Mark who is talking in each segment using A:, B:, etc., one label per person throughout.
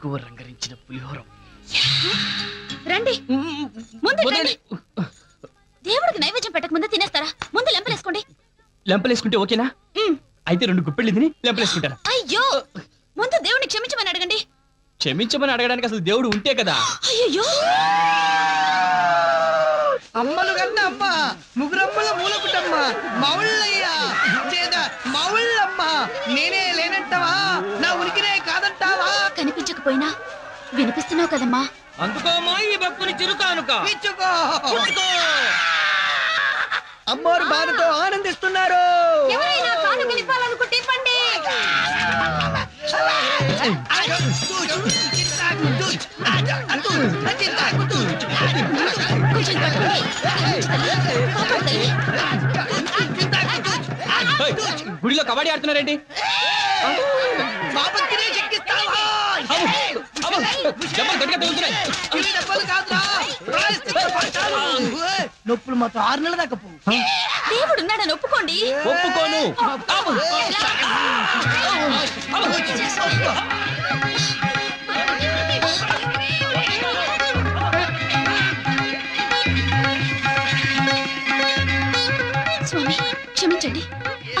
A: ఇంగువ రంగరించిన పులిహోరం.
B: రండి. ముందు రండి. దేవుడికి నైవేద్యం పెట్టక ముందే తినేస్తారా? ముందు లెంపలేసుకోండి.
A: లెంపలేసుకుంటే ఓకేనా. అయితే రెండు గుప్పెళ్ళు తిని లెంపలేసుకుంటారా?
B: అయ్యో! ముందు దేవుడిని క్షమించమని అడగండి.
A: క్షమించమని అడగడానికి అసలు దేవుడు ఉంటే కదా?
B: అయ్యో
C: అమ్మలు కన్నా అమ్మ ముగ్గురమ్మల మూలపుటమ్మ మౌళ్ళయ్య చేద మౌళ్ళమ్మ. నేనే లేనంటావా? నా ఉనికినే కాదంటావా?
B: కనిపించకపోయినా వినిపిస్తున్నావు కదమ్మా.
D: అందుకోమా ఈ భక్తుని చిరుకానుక
C: ఇచ్చుకో. అమ్మోరు బాధతో ఆనందిస్తున్నారు.
B: ఎవరైనా కానుకలు ఇవ్వాలనుకుంటే
A: గుడిలో కబడ్డీ ఆడుతున్నారేంటి?
C: చెక్కిస్తావా? నొప్పులు మాత్రం ఆరు నెలల దాకా
B: దేవుడు ఉన్నాడని ఒప్పుకోండి
A: ఒప్పుకోను.
B: స్వామి క్షమించండి.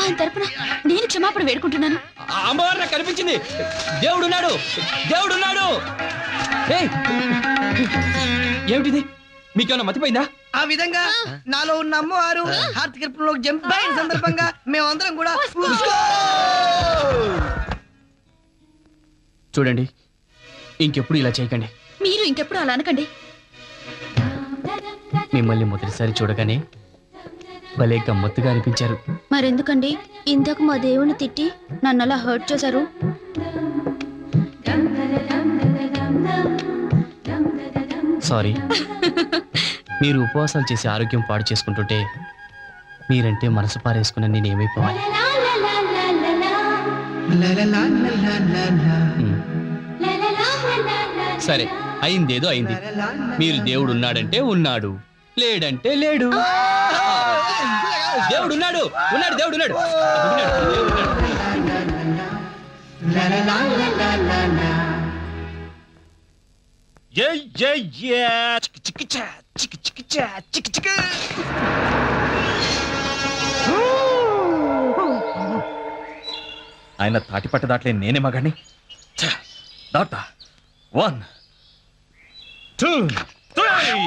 B: ఆయన తరపున నేను క్షమాపణ వేడుకుంటున్నాను.
A: అమ్మవారు నాకు కనిపించింది. దేవుడున్నాడు. దేవుడున్నాడు. ఏయ్, ఏమిటిది? మీకేమన్నా మతిపోయిందా?
C: ఆ విధంగా నాలో ఉన్న అమ్మవారు హార్తికల్పంలో జంప్ అయిన సందర్భంగా మేమందరం కూడా!
A: చూడండి ఇంకెప్పుడు ఇలా చేయకండి.
B: మీరు ఇంకెప్పుడు అలా అనకండి.
A: మిమ్మల్ని మొదటిసారి చూడగానే భలే గమ్మత్తుగా అనిపించారు.
B: మరెందుకండి? ఇంతకు మా దేవుని తిట్టి నన్ను అలా హర్ట్ చేశారు.
A: సారీ మీరు ఉపవాసాలు చేసి ఆరోగ్యం పాడు చేసుకుంటుంటే మీరంటే మనసు పారేసుకున్న నేను ఏమైపోవాలి? ఉమ్. సరే అయిందేదో అయింది. మీరు దేవుడు ఉన్నాడంటే ఉన్నాడు లేడంటే లేడు. దేవుడు ఉన్నాడు ఉన్నాడు దేవుడు ఉన్నాడు.
D: ఏ ఏ చిక్ చిక్ చా చిక్ చిక్ చా చిక్ చిక్ ఆయన తాటి పట్ట దాట్లే నేనే ఛ, దాటా. One two three.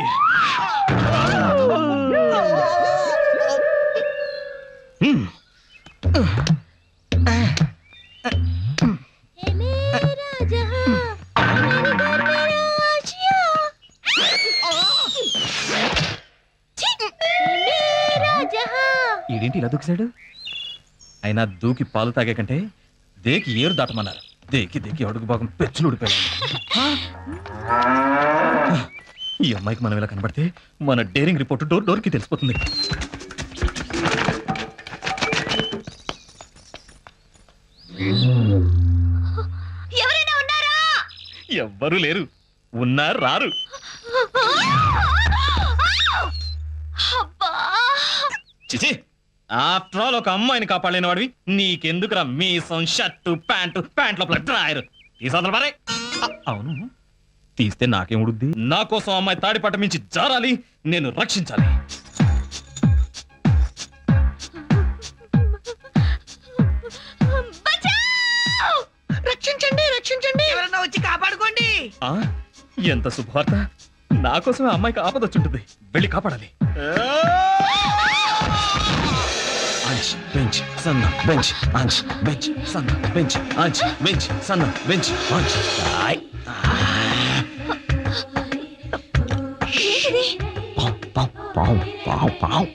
D: ఈడేంటి ఇలా దూకిశాడు? అయినా దూకి పాలు తాగే కంటే దేకి ఏరు దాటమన్నారు. దేకి దేకి అడుగు భాగం పెచ్చులు ఊడిపోయాడు ఈ అమ్మాయికి మనం ఇలా కనబడితే మన డేరింగ్ రిపోర్ట్ డోర్ డోర్కి తెలిసిపోతుంది.
B: ఎవరైనా ఉన్నారా?
D: ఎవ్వరూ లేరు. ఉన్నా రారు. చిచి ఆఫ్టర్ ఆల్ ఒక అమ్మాయిని కాపాడలేని వాడివి నీకెందుకురా మీసం షర్టు ప్యాంటు ప్యాంట్ లోపల డ్రాయర్? తీసాదలు మరే అవును. తీస్తే నాకేం ఉడుద్ది? నా కోసం అమ్మాయి తాడిపట్ట మించి జారాలి. నేను రక్షించాలి.
C: రక్షించండి ఎవరన్నా వచ్చి కాపాడుకోండి.
D: ఆ ఎంత శుభవార్త. నా కోసమే అమ్మాయికి ఆపదొచ్చుంటుంది వెళ్ళి కాపాడాలి. అంచ్ బెంచ్ సన్న బెంచ్ అంచ్ బెంచ్ సన్న బెంచ్ అంచ్ బెంచ్ సన్న బెంచ్ అంచ్ ఆయ్. పావ్, పావ్, పావ్, పావ్.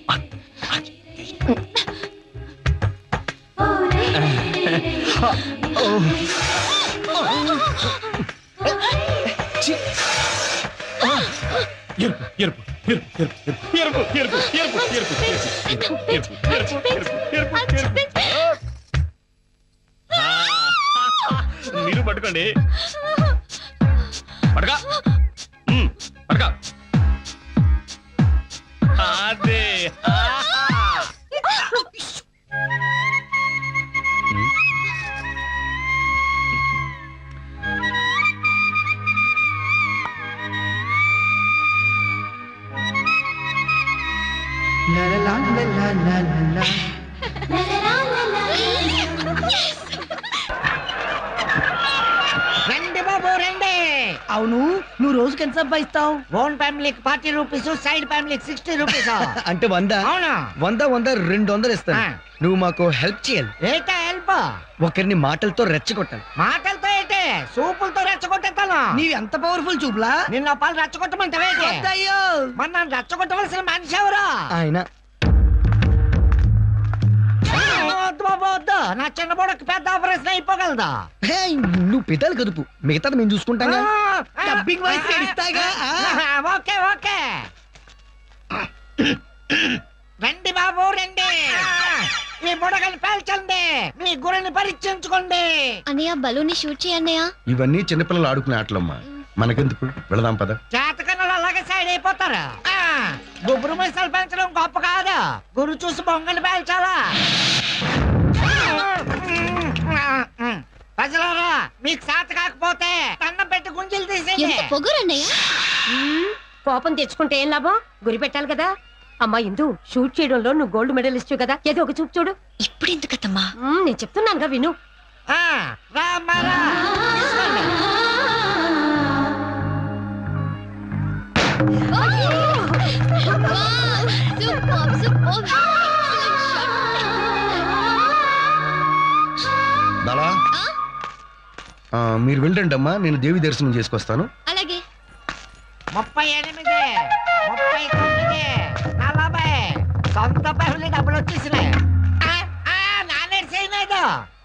D: ఆ. ఎరుపు ఎరుపు ఎరుపు ఎరుపు ఎరుపు ఎరుపు ఎరుపు ఎరుపు ఎరుపు ఎరుపు ఎరుపు ఎరుపు ఎరుపు మీరు పట్టుకోండి. పడక. పడక. అదే.
C: అవును నువ్వు రోజుకి ఎంత సంపాదిస్తావు?
E: ఓన్ ఫ్యామిలీకి ఫార్టీ రూపీస్ సైడ్ ఫ్యామిలీకి సిక్స్టీ రూపీస్?
F: అంటే వంద?
E: అవునా?
F: వంద వంద రెండు వందలు ఇస్తాను.
E: ఆ.
F: నువ్వు మాకు హెల్ప్ చేయాలి.
E: ఏంటా హెల్ప్?
F: ఒకరిని మాటలతో రెచ్చగొట్టాలి.
E: మాటలతో ఏంటి? సూపులతో రెచ్చగొట్టేస్తాను
C: నీవి ఎంత పవర్ఫుల్ చూపులా?
E: నిన్న పాలు రెచ్చగొట్టమంటే
C: వద్దయ్యో
E: మరి నన్ను రెచ్చగొట్టవలసిన మనిషి ఎవరు?
F: ఆయన
E: నా చిన్న బుడకి పెద్ద ఆపరేషన్ అయిపోగలదా?
F: హే, నువ్వు పెదాలు కదుపు. మిగతాది మేము చూసుకుంటాం
C: డబ్బింగ్ వాయిస్
E: ఓకే ఓకే. రండి బాబు రండి. ఈ బుడగని పేల్చండి. మీ గురిని పరీక్షించుకోండి.
B: అన్నయ్య బలూన్ షూట్ చేయన్నయ్య
G: ఇవన్నీ చిన్నపిల్లలు ఆడుకునే ఆటలమ్మా. మనకెందుకు? వెళదాం పద.
E: జాతకన్నలు అలాగే సైడ్ అయిపోతారు. గుబురు మీసాలు పెంచడం గొప్ప కాదు. గురు చూసి బొంగని పేల్చాలా? ప్రజలారా మీకు సాత కాకపోతే దండం పెట్టి గుంజలు తీసేయండి.
B: ఎంత పొగరన్నయ్య.
H: కోపం తెచ్చుకుంటే ఏం లాభం? గురి పెట్టాలి కదా. అమ్మా ఇందు షూట్ చేయడంలో నువ్వు గోల్డ్ మెడలిస్ట్ కదా. ఏదో ఒక చూపు చూడు.
B: ఇప్పుడు ఎందుకత్తమ్మా
H: మ్మ్, నేను చెప్తున్నానుగా విను.
E: ఆ, రా అమ్మా, రా. తీసుకోండి.
G: దళా ఆ, మీరు వెళ్ళండి అమ్మా నేను దేవి దర్శనం చేసుకొస్తాను.
B: అలాగే.
E: ముప్పై ఎనిమిది ముప్పై తొమ్మిది నలభై సొంత ఫ్యామిలీ డబ్బులు వచ్చేసినాయి. ఆ, ఆ, నానేడు చేయలేదు.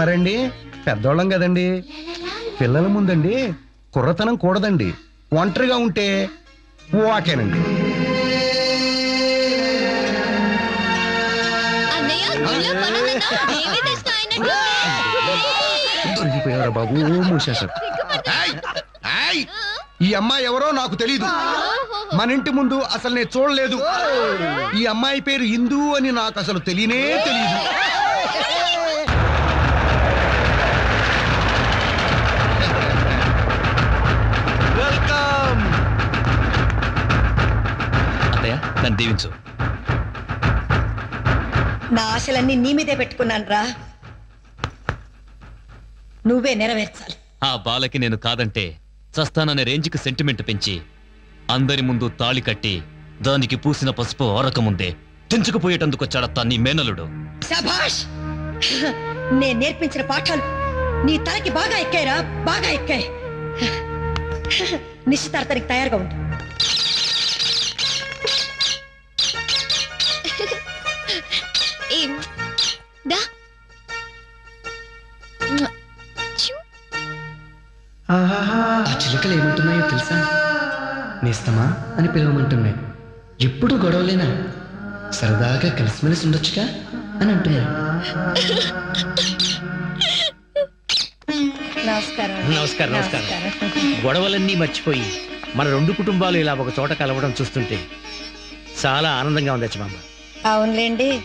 G: మరండి? పెద్దోళ్ళం కదండి. పిల్లల ముందండి కుర్రతనం కూడదండి. ఒంటరిగా ఉంటే ఓకేనండి దొరికిపోయారా బాబు? మూసేశారు! ఈ అమ్మాయి ఎవరో నాకు తెలీదు. మన ఇంటి ముందు అసలు నేను చూడలేదు. ఈ అమ్మాయి పేరు ఇందు అని నాకు అసలు తెలియనే తెలియదు
A: నన్ను దీవించు.
I: నా ఆశలన్నీ నీ మీదే పెట్టుకున్నాను రా. నువ్వే నెరవేర్చాలి.
A: ఆ బాలకి నేను కాదంటే చస్తాననే రేంజ్కి సెంటిమెంట్ పెంచి అందరి ముందు తాళి కట్టి దానికి పూసిన పసుపు ఓరకముందే తెంచుకుపోయేటందుకు వచ్చాడత్తా నీ మేనలుడు
I: శభాష్! నేను నేర్పించిన పాఠాలు నీ తలకి బాగా ఎక్కాయిరా బాగా ఎక్కాయి. నిశ్చితార్థానికి తయారుగా ఉండు.
F: చిలుకలు ఏమంటున్నాయో తెలుసా? నేస్తమా అని పిలవమంటున్నాయి. ఎప్పుడు గొడవలేనా? సరదాగా కలిసిమెలిసి ఉండొచ్చుగా అని అంటున్నాయి.
I: నమస్కారం.
J: నమస్కారం నమస్కారం. గొడవలన్నీ మర్చిపోయి మన రెండు కుటుంబాలు ఇలా ఒక చోట కలవడం చూస్తుంటే చాలా ఆనందంగా ఉంది అచ్చమామ.
I: అవునులేండి.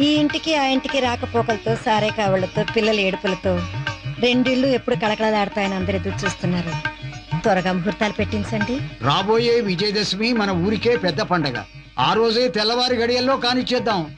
I: ఈ ఇంటికి ఆ ఇంటికి రాకపోకలతో సారే కావళ్ళతో పిల్లల ఏడుపులతో రెండిళ్ళు ఎప్పుడు కళకళలాడతాయని అందరు ఎదురు చూస్తున్నారు. త్వరగా ముహూర్తాలు పెట్టించండి.
J: రాబోయే విజయదశమి మన ఊరికే పెద్ద పండగ. ఆ రోజే తెల్లవారి గడియల్లో కానిచ్చేద్దాం.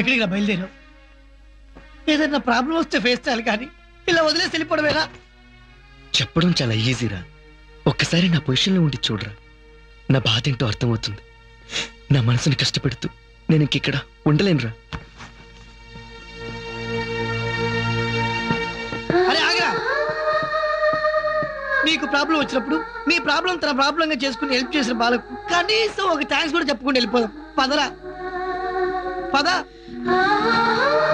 C: ఎక్కడికి రా బయలుదేరావు ఏదైనా ప్రాబ్లం వస్తే ఫేస్ చేయాలి కానీ ఇలా వదిలేసి వెళ్ళిపోవడమేనా?
F: చెప్పడం చాలా ఈజీరా ఒక్కసారి నా పొజిషన్లో ఉండి చూడరా. నా బాధ ఏంటో అర్థమవుతుంది. నా మనసుని కష్టపెడుతూ నేను ఇంకిక్కడ ఉండలేనురా.
C: నీకు ప్రాబ్లం వచ్చినప్పుడు మీ ప్రాబ్లం తన ప్రాబ్లం గా చేసుకుని హెల్ప్ చేసిన బాలకు కనీసం ఒక థ్యాంక్స్ కూడా చెప్పుకుంటూ వెళ్ళిపోదాం. పదరా. పద. Ah.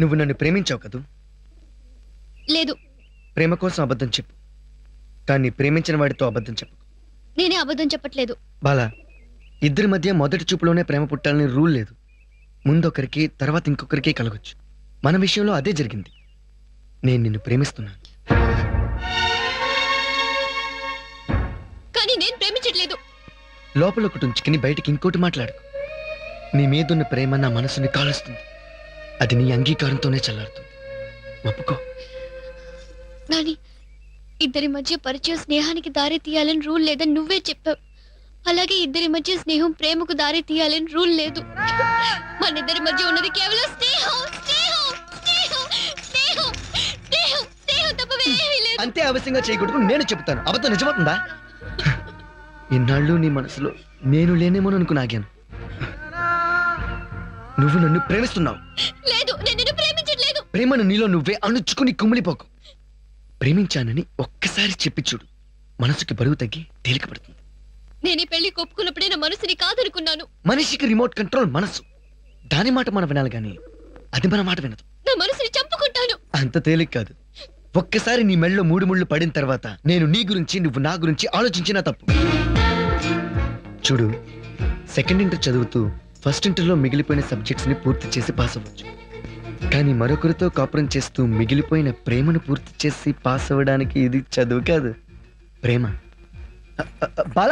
F: నువ్వు నన్ను ప్రేమించావు కదూ?
B: లేదు.
F: ప్రేమ కోసం అబద్ధం చెప్పు. కానీ ప్రేమించిన వాడితో అబద్ధం చెప్పు
B: నేనే అబద్ధం చెప్పట్లేదు.
F: బాలా ఇద్దరి మధ్య మొదటి చూపులోనే ప్రేమ పుట్టాలని రూల్ లేదు. ముందొకరికి తర్వాత ఇంకొకరికి కలగొచ్చు. మన విషయంలో అదే జరిగింది. నేను నిన్ను ప్రేమిస్తున్నాను.
B: కానీ నేను ప్రేమించట్లేదు.
F: లోపల ఒకటి ఉంచుకుని బయటికి ఇంకోటి మాట్లాడుకో. నీ మీదున్న ప్రేమ నా మనసుని కాలుస్తుంది. అది నీ అంగీకారంతోనే చల్లారుతుంది ఒప్పుకో.
B: నాని ఇద్దరి మధ్య పరిచయ స్నేహానికి దారి తీయాలని రూల్ లేదని నువ్వే చెప్పావు. అలాగే ఇద్దరి మధ్య స్నేహం ప్రేమకు దారి తీయాలని రూల్ లేదు. మన ఇద్దరి మధ్య ఉన్నది కేవలం స్నేహం స్నేహం స్నేహం స్నేహం స్నేహం స్నేహం తప్ప వేరేమీ లేదు.
F: అంతే ఆవశ్యంగా చేయకూడదు నేను చెప్తాను అబద్ధం నిజమవుతుందా? ఇన్నాళ్ళు నీ మనసులో నేను లేనేమో అనుకున్నాగాను నువ్వు నన్ను ప్రేమిస్తున్నావు.
B: లేదు నేను నిన్ను ప్రేమించట్లేదు.
F: ప్రేమను నీలో నువ్వే అణుచుకుని కుమిలిపోకు ప్రేమించానని ఒక్కసారి చెప్పి చూడు. మనసుకి బరువు తగ్గి తేలిక పడుతుంది
B: నేను ఈ పెళ్ళి ఒప్పుకున్నప్పుడే నా మనసుని కాదనుకున్నాను.
F: మనిషికి రిమోట్ కంట్రోల్ మనసు దాని మాట మనం వినాలి కానీ అది మన మాట వినదు.
B: నా మనసుని చంపుకుంటాను.
F: అంత తేలిక కాదు. ఒక్కసారి నీ మెళ్ళలో మూడు ముళ్ళు పడిన తర్వాత నేను నీ గురించి నువ్వు నా గురించి ఆలోచించినా తప్పు. చూడు సెకండ్ ఇంటర్ చదువుతూ ఫస్ట్ ఇంటర్లో మిగిలిపోయిన సబ్జెక్ట్స్ని పూర్తి చేసి పాస్ అవ్వచ్చు. కానీ మరొకరితో కాపురం చేస్తూ మిగిలిపోయిన ప్రేమను పూర్తి చేసి పాస్ అవ్వడానికి ఇది చదువు కాదు. ప్రేమ. బాల!